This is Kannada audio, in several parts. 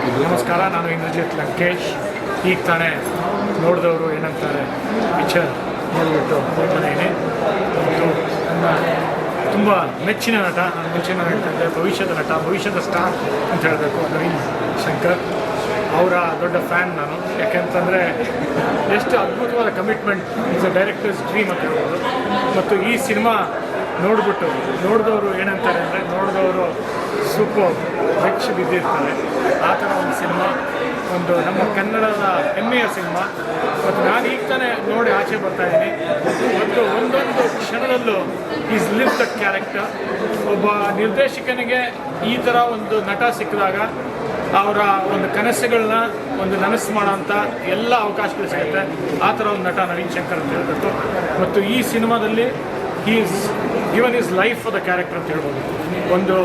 ನಮಸ್ಕಾರ ನಾನು ಇಂದ್ರಜಿತ್ ಲಂಕೇಶ್, ಈಗ ತಾನೇ ನೋಡಿದವರು ಏನಂತಾರೆ ಪಿಕ್ಚರ್ ನೋಡಿಬಿಟ್ಟು ಮತ್ತು ನನ್ನ ತುಂಬ ಮೆಚ್ಚಿನ ನಟ ನನ್ನ ಮೆಚ್ಚಿನ ಅಂದರೆ ಭವಿಷ್ಯದ ನಟ, ಭವಿಷ್ಯದ ಸ್ಟಾರ್ ಅಂತ ಹೇಳಬೇಕು ನವೀನ್ ಶಂಕರ್. ಅವರ ದೊಡ್ಡ ಫ್ಯಾನ್ ನಾನು. ಯಾಕೆಂತಂದರೆ ಎಷ್ಟು ಅದ್ಭುತವಾದ commitment is a directors dream ಅಂತ ಹೇಳ್ಬೋದು. ಮತ್ತು ಈ ಸಿನಿಮಾ ನೋಡಿಬಿಟ್ಟು ನೋಡಿದವರು ಏನಂತಾರೆ ಅಂದರೆ, ನೋಡಿದವರು ಸೂಪರ್ ಹೆಚ್ಚು ಬಿದ್ದಿರ್ತಾರೆ ಆ ಥರ ಒಂದು ಸಿನಿಮಾ, ಒಂದು ನಮ್ಮ ಕನ್ನಡದ ಹೆಮ್ಮೆಯ ಸಿನಿಮಾ. ಮತ್ತು ನಾನು ಈಗ ತಾನೇ ನೋಡಿ ಆಚೆ ಬರ್ತಾ ಇದ್ದೀನಿ. ಮತ್ತು ಒಂದೊಂದು ಕ್ಷಣದಲ್ಲೂ ಈಸ್ ಲಿವ್ ದ ಕ್ಯಾರೆಕ್ಟರ್ ಒಬ್ಬ ನಿರ್ದೇಶಕನಿಗೆ ಈ ಥರ ಒಂದು ನಟ ಸಿಕ್ಕಿದಾಗ ಅವರ ಒಂದು ಕನಸುಗಳನ್ನ ಒಂದು ನನಸು ಮಾಡೋಂಥ ಎಲ್ಲ ಅವಕಾಶಗಳು ಸಿಗುತ್ತೆ. ಆ ಥರ ಒಂದು ನಟ ನವೀನ್ ಶಂಕರ್ ಅಂತ ಹೇಳ್ಬಿಟ್ಟು. ಮತ್ತು ಈ ಸಿನಿಮಾದಲ್ಲಿ is given his life for the character ಅಂತ ಹೇಳ್ಬೋದು. ಒಂದು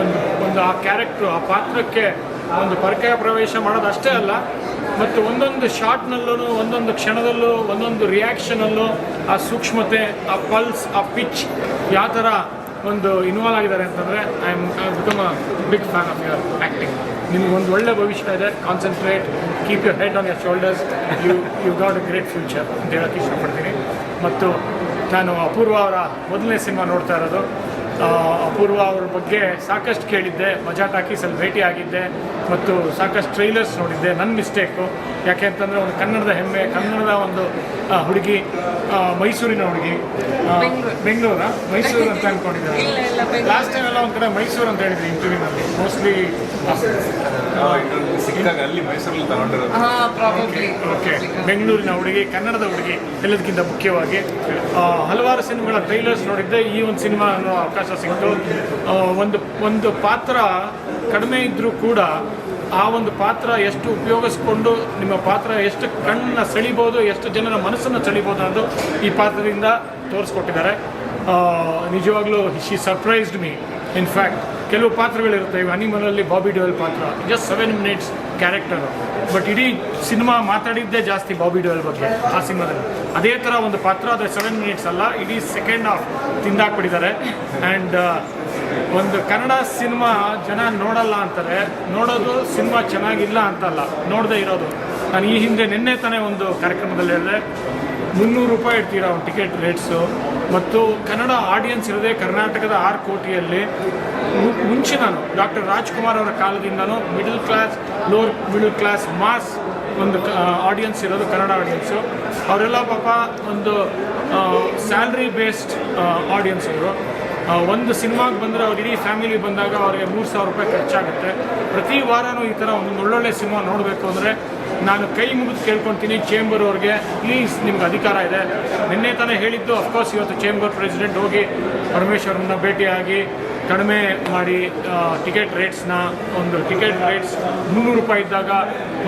ಒಂದು ಒಂದು ಆ ಕ್ಯಾರೆಕ್ಟ್ರು ಆ ಪಾತ್ರಕ್ಕೆ ಒಂದು ಪರಕೆಯ ಪ್ರವೇಶ ಮಾಡೋದು ಅಷ್ಟೇ ಅಲ್ಲ, ಮತ್ತು ಒಂದೊಂದು ಶಾಟ್ನಲ್ಲೂ ಒಂದೊಂದು ಕ್ಷಣದಲ್ಲೂ, ಒಂದೊಂದು ರಿಯಾಕ್ಷನಲ್ಲೂ ಆ ಸೂಕ್ಷ್ಮತೆ, ಆ ಪಲ್ಸ್ ಆ ಪಿಚ್ ಯಾವ ಥರ ಒಂದು ಇನ್ವಾಲ್ವ್ ಆಗಿದ್ದಾರೆ ಅಂತಂದರೆ I am become a big fan of your acting ನಿಮ್ಗೆ ಒಂದು ಒಳ್ಳೆ ಭವಿಷ್ಯ ಇದೆ concentrate keep your head on your shoulders you you got a great future ಅಂತ ಹೇಳೋಕ್ಕೆ ಇಷ್ಟಪಡ್ತೀನಿ. ಮತ್ತು ನಾನು ಅಪೂರ್ವ ಅವರ ಮೊದಲನೇ ಸಿನಿಮಾ ನೋಡ್ತಾ ಇರೋದು. ಅಪೂರ್ವ ಅವ್ರ ಬಗ್ಗೆ ಸಾಕಷ್ಟು ಕೇಳಿದ್ದೆ. ಮಜಾ ಟಾಕೀಸಲ್ಲಿ ಭೇಟಿ ಆಗಿದ್ದೆ ಮತ್ತು ಸಾಕಷ್ಟು ಟ್ರೈಲರ್ಸ್ ನೋಡಿದ್ದೆ. ನನ್ನ ಮಿಸ್ಟೇಕು ಯಾಕೆ ಅಂತಂದರೆ ಒಂದು ಕನ್ನಡದ ಹೆಮ್ಮೆ ಕನ್ನಡದ ಒಂದು ಹುಡುಗಿ ಮೈಸೂರಿನ ಹುಡುಗಿ. ಬೆಂಗಳೂರ. ಮೈಸೂರು ಅಂತ ಇಲ್ಲ, ಇಲ್ಲ, ಅಂದ್ಕೊಂಡಿದ್ದಾರೆ ಲಾಸ್ಟ್ ಟೈಮ್ ಎಲ್ಲ ಒಂದು ಕಡೆ ಮೈಸೂರು ಅಂತ ಹೇಳಿದ್ರು ಇಂಟರ್ವ್ಯೂನಲ್ಲಿ ಮೋಸ್ಟ್ಲಿ ಸಿಕ್ಕಾಗ ಅಲ್ಲಿ ಮೈಸೂರಲ್ಲಿ ತಗೊಂಡಿರೋದು. ಓಕೆ ಬೆಂಗಳೂರಿನ ಹುಡುಗಿ ಕನ್ನಡದ ಹುಡುಗಿ ಎಲ್ಲದಕ್ಕಿಂತ ಮುಖ್ಯವಾಗಿ. ಆ, ಹಲವಾರು ಸಿನಿಮಾಗಳ ಟ್ರೈಲರ್ಸ್ ನೋಡಿದ್ದೆ. ಈ ಒಂದು ಸಿನಿಮಾ ಅನ್ನೋ ಅವಕಾಶ ಸಿಕ್ತು ಒಂದು ಒಂದು ಪಾತ್ರ ಕಡಿಮೆ ಇದ್ದರೂ ಕೂಡ ಆ ಒಂದು ಪಾತ್ರ ಎಷ್ಟು ಉಪಯೋಗಿಸ್ಕೊಂಡು ನಿಮ್ಮ ಪಾತ್ರ ಎಷ್ಟು ಕಣ್ಣನ್ನ ಸೆಳಿಬೋದು, ಎಷ್ಟು ಜನರ ಮನಸ್ಸನ್ನು ಸೆಳಿಬೋದು ಅನ್ನೋದು ಈ ಪಾತ್ರದಿಂದ ತೋರಿಸ್ಕೊಟ್ಟಿದ್ದಾರೆ. ನಿಜವಾಗ್ಲೂ ಶಿ ಸರ್ಪ್ರೈಸ್ಡ್ ಮೀ ಇನ್ಫ್ಯಾಕ್ಟ್ ಕೆಲವು ಪಾತ್ರಗಳಿರುತ್ತೆ. ಇವು ಅನಿಮಲಲ್ಲಿ ಬಾಬಿ ಡಿಯೋಲ್ ಪಾತ್ರ. Just seven minutes character but ಇಡೀ ಸಿನಿಮಾ ಮಾತಾಡಿದ್ದೇ ಜಾಸ್ತಿ ಬಾಬಿ ಡೋಲ್ ಬಗ್ಗೆ ಆ ಸಿನಿಮಾದಲ್ಲಿ. ಅದೇ ಥರ ಒಂದು ಪಾತ್ರ ಆದರೆ ಸೆವೆನ್ ಮಿನಿಟ್ಸ್ ಅಲ್ಲ, ಇಡೀ ಸೆಕೆಂಡ್ ಹಾಫ್ ತಿಂದಾಕ್ಬಿಟ್ಟಿದ್ದಾರೆ. ಆ್ಯಂಡ್ ಒಂದು ಕನ್ನಡ ಸಿನಿಮಾ ಜನ ನೋಡಲ್ಲ ಅಂತಾರೆ, ನೋಡೋದು ಸಿನಿಮಾ ಚೆನ್ನಾಗಿಲ್ಲ ಅಂತಲ್ಲ, ನೋಡದೇ ಇರೋದು. ನಾನು ಈ ಹಿಂದೆ ನಿನ್ನೆ ತಾನೇ ಒಂದು ಕಾರ್ಯಕ್ರಮದಲ್ಲಿ ಹೇಳಿದೆ, ಮುನ್ನೂರು ರೂಪಾಯಿ ಇಡ್ತೀರಾ ಒಂದು ಟಿಕೆಟ್ ರೇಟ್ಸು ಮತ್ತು ಕನ್ನಡ ಆಡಿಯನ್ಸ್ ಇರೋದೇ ಕರ್ನಾಟಕದ ಆರು ಕೋಟಿಯಲ್ಲಿ ಮುಂಚೆ ನಾನು ಡಾಕ್ಟರ್ ರಾಜ್ಕುಮಾರ್ ಅವರ ಕಾಲದಿಂದನೂ middle class, lower middle class mass ಒಂದು ಆಡಿಯನ್ಸ್ ಇರೋದು ಕನ್ನಡ ಆಡಿಯನ್ಸು. ಅವರೆಲ್ಲ ಪಾಪ ಒಂದು ಸ್ಯಾಲ್ರಿ ಬೇಸ್ಡ್ ಆಡಿಯನ್ಸ್ ಅವರು. ಒಂದು ಸಿನಿಮಾಗೆ ಬಂದರೆ ಅವ್ರು ಇಡೀ ಫ್ಯಾಮಿಲಿ ಬಂದಾಗ ಅವ್ರಿಗೆ ಮೂರು ಸಾವಿರ ರೂಪಾಯಿ ಖರ್ಚಾಗುತ್ತೆ. ಪ್ರತಿ ವಾರನೂ ಈ ಥರ ಒಂದು ಒಳ್ಳೊಳ್ಳೆ ಸಿನಿಮಾ ನೋಡಬೇಕು ಅಂದರೆ ನಾನು ಕೈ ಮುಗಿದು ಕೇಳ್ಕೊತೀನಿ ಚೇಂಬರ್ ಅವ್ರಿಗೆ, ಪ್ಲೀಸ್ ನಿಮ್ಗೆ ಅಧಿಕಾರ ಇದೆ. ನಿನ್ನೆ ತಾನೇ ಹೇಳಿದ್ದು ಅಫ್ಕೋರ್ಸ್ ಇವತ್ತು ಚೇಂಬರ್ ಪ್ರೆಸಿಡೆಂಟ್ ಹೋಗಿ ಪರಮೇಶ್ವರನ್ನ ಭೇಟಿಯಾಗಿ ಕಡಿಮೆ ಮಾಡಿ ಟಿಕೆಟ್ ರೇಟ್ಸ್ನ ಒಂದು ಟಿಕೆಟ್ ರೇಟ್ಸ್ ಮುನ್ನೂರು ರೂಪಾಯಿ ಇದ್ದಾಗ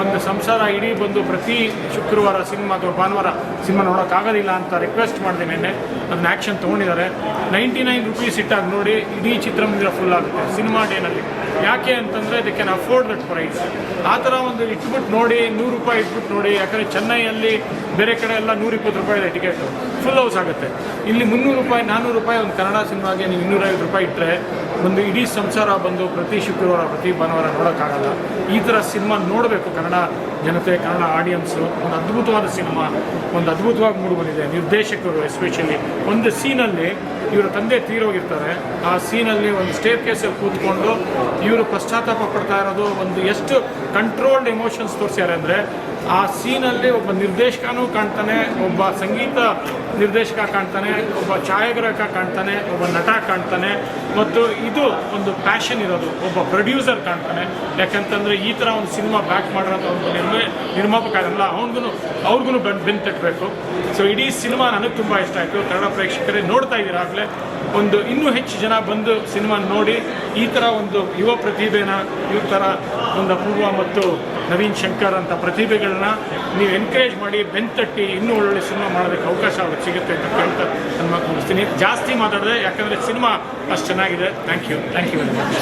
ಒಂದು ಸಂಸಾರ ಇಡೀ ಬಂದು ಪ್ರತಿ ಶುಕ್ರವಾರ ಸಿನಿಮಾ ಅಥವಾ ಭಾನುವಾರ ಸಿನಿಮಾ ನೋಡೋಕ್ಕಾಗೋದಿಲ್ಲ ಅಂತ ರಿಕ್ವೆಸ್ಟ್ ಮಾಡಿದೆ ನಿನ್ನೆ. ಅದನ್ನ ಆ್ಯಕ್ಷನ್ ತೊಗೊಂಡಿದ್ದಾರೆ. ನೈಂಟಿ ನೈನ್ ರುಪೀಸ್ ಇಟ್ಟಾಗ ನೋಡಿ ಇಡೀ ಚಿತ್ರಮಂದಿರ ಫುಲ್ ಆಗುತ್ತೆ ಸಿನಿಮಾ ಡೇನಲ್ಲಿ ಯಾಕೆ ಅಂತಂದರೆ they can afford that price ಆ ಥರ ಒಂದು ಇಟ್ಬಿಟ್ಟು ನೋಡಿ ನೂರು ರೂಪಾಯಿ ಇಟ್ಬಿಟ್ಟು ನೋಡಿ, ಯಾಕಂದರೆ ಚೆನ್ನೈಯಲ್ಲಿ ಬೇರೆ ಕಡೆ ಎಲ್ಲ ನೂರಿಪ್ಪತ್ತು ರೂಪಾಯಿ ಇದೆ ಟಿಕೆಟು ಫುಲ್ ಹೌಸ್ ಆಗುತ್ತೆ. ಇಲ್ಲಿ ಮುನ್ನೂರು ರೂಪಾಯಿ ನಾನ್ನೂರು ರೂಪಾಯಿ ಒಂದು ಕನ್ನಡ ಸಿನಿಮಾಗೆ ನೀವು ಇನ್ನೂರೈವತ್ತು ರೂಪಾಯಿ ಇಟ್ಟರೆ ಒಂದು ಇಡೀ ಸಂಸಾರ ಬಂದು ಪ್ರತಿ ಶುಕ್ರವಾರ, ಪ್ರತಿ ಭಾನುವಾರ ನೋಡೋಕ್ಕಾಗಲ್ಲ. ಈ ಥರ ಸಿನಿಮಾ ನೋಡಬೇಕು ಕನ್ನಡ ಜನತೆ, ಕನ್ನಡ ಆಡಿಯನ್ಸು ಒಂದು ಅದ್ಭುತವಾದ ಸಿನಿಮಾ, ಒಂದು ಅದ್ಭುತವಾಗಿ ಮೂಡಿ ಬಂದಿದೆ ನಿರ್ದೇಶಕರು ಎಸ್ಪೆಷಲಿ ಒಂದು ಸೀನಲ್ಲಿ ಇವರ ತಂದೆ ತೀರೋಗಿರ್ತಾರೆ. ಆ ಸೀನಲ್ಲಿ ಒಂದು ಸ್ಟೇರ್ ಕೇಸಲ್ಲಿ ಕೂತ್ಕೊಂಡು ಇವರು ಪಶ್ಚಾತ್ತಾಪ ಪಡ್ತಾ ಇರೋದು ಒಂದು ಎಷ್ಟು ಕಂಟ್ರೋಲ್ಡ್ ಎಮೋಷನ್ಸ್ ತೋರಿಸ್ಯಾರೆ ಅಂದರೆ ಆ ಸೀನಲ್ಲಿ ಒಬ್ಬ ನಿರ್ದೇಶಕನೂ ಕಾಣ್ತಾನೆ, ಒಬ್ಬ ಸಂಗೀತ ನಿರ್ದೇಶಕ ಕಾಣ್ತಾನೆ, ಒಬ್ಬ ಛಾಯಾಗ್ರಾಹಕ ಕಾಣ್ತಾನೆ, ಒಬ್ಬ ನಟ ಕಾಣ್ತಾನೆ, ಮತ್ತು ಇದು ಒಂದು ಪ್ಯಾಷನ್ ಇರೋದು. ಒಬ್ಬ ಪ್ರೊಡ್ಯೂಸರ್ ಕಾಣ್ತಾನೆ. ಯಾಕಂತಂದರೆ ಈ ಥರ ಒಂದು ಸಿನಿಮಾ ಬ್ಯಾಕ್ ಮಾಡಿರೋಂಥ ಒಂದು ನಿರ್ಮೇ ನಿರ್ಮಾಪಕ ಅದಲ್ಲ ಅವ್ನಿಗೂ ಅವ್ರಿಗೂ ಬೆನ್ ಬೆನ್ ಸೊ ಇಡೀ ಸಿನಿಮಾ ನನಗೆ ತುಂಬ ಇಷ್ಟ ಆಯಿತು. ಕನ್ನಡ ಪ್ರೇಕ್ಷಕರೇ ನೋಡ್ತಾ ಇದ್ದೀರಾ ಆಗಲೇ? ಒಂದು ಇನ್ನೂ ಹೆಚ್ಚು ಜನ ಬಂದು ಸಿನಿಮಾ ನೋಡಿ ಈ ಥರ ಒಂದು ಯುವ ಪ್ರತಿಭೆನ, ಈ ಥರ ಒಂದು ಅಪೂರ್ವ ಮತ್ತು ನವೀನ್ ಶಂಕರ್ ಅಂತ ಪ್ರತಿಭೆಗಳನ್ನ ನೀವು ಎನ್ಕರೇಜ್ ಮಾಡಿ ಬೆಂತಟ್ಟಿ ಇನ್ನೂ ಒಳ್ಳೊಳ್ಳೆ ಸಿನಿಮಾ ಮಾಡೋದಕ್ಕೆ ಅವಕಾಶ ಅವ್ರಿಗೆ ಸಿಗುತ್ತೆ ಅಂತ ನನ್ನ ಮಾತು ಮುಗಿಸ್ತೀನಿ. ಜಾಸ್ತಿ ಮಾತಾಡಿದೆ, ಯಾಕಂದರೆ ಸಿನಿಮಾ ಅಷ್ಟು ಚೆನ್ನಾಗಿದೆ. Thank you thank you very much